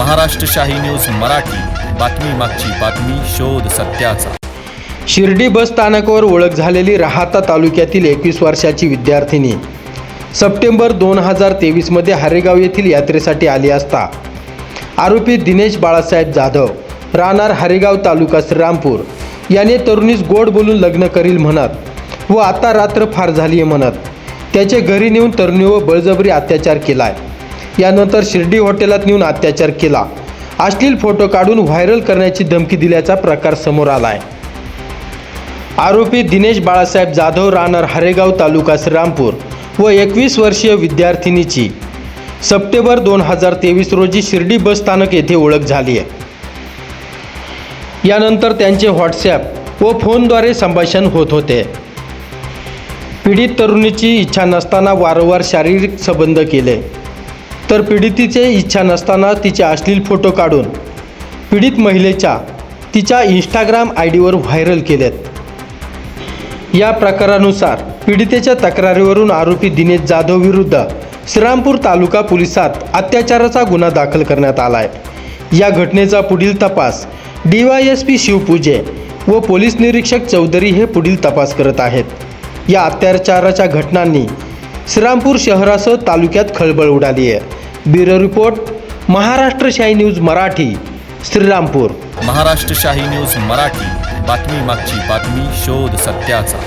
Maharashtrashahi news Marathi. बातमी मागची बातमी शोध सत्याचा. शिर्डी बस स्थानकावर ओळख झालेली राहाता तालुक्यातील एकवीस वर्षाची विद्यार्थिनी. सप्टेंबर दोन हजार तेवीसमध्ये हरेगाव येथील यात्रेसाठी आली असता. आरोपी दिनेश बाळासाहेब जाधव राहणार हरेगाव तालुका श्रीरामपूर. याने तरुणीस गोड बोलून लग्न करील म्हणत व आता रात्र फार झाली आहे म्हणत. त्याचे घरी नेऊन तरुणीवर बळजबरी अत्याचार केलाय. यानंतर शिर्डी हॉटेलात नेऊन अत्याचार केला. अश्लील फोटो काढून व्हायरल करण्याची धमकी दिल्याचा प्रकार समोर आलाय. आरोपी दिनेश बाळासाहेब जाधव राहणार हरेगाव तालुका श्रीरामपूर व एकवीस वर्षीय विद्यार्थिनीची. सप्टेंबर दोन हजार तेवीस रोजी शिर्डी बस स्थानक येथे ओळख झाली आहे. यानंतर त्यांचे व्हॉट्सॲप व फोनद्वारे संभाषण होत होते. पीडित तरुणीची इच्छा नसताना वारंवार शारीरिक संबंध केले. तर पीडितीचे इच्छा नसताना तिचे अश्लील फोटो काढून पीडित महिलेच्या तिच्या इंस्टाग्राम आय डीवर व्हायरल केलेत. या प्रकारानुसार पीडितेच्या तक्रारीवरून आरोपी दिनेश जाधव विरुद्ध श्रीरामपूर तालुका पोलिसात अत्याचाराचा गुन्हा दाखल करण्यात आला आहे या घटनेचा पुढील तपास D Y S P Shivpuje व पोलीस निरीक्षक चौधरी हे पुढील तपास करत आहेत. या अत्याचाराच्या घटनांनी श्रीरामपूर शहरासह तालुक्यात खळबळ उडाली आहे. ब्युरो रिपोर्ट महाराष्ट्र शाही न्यूज मराठी श्रीरामपूर. महाराष्ट्र शाही न्यूज मराठी बातमी मागची बातमी शोध सत्याचा.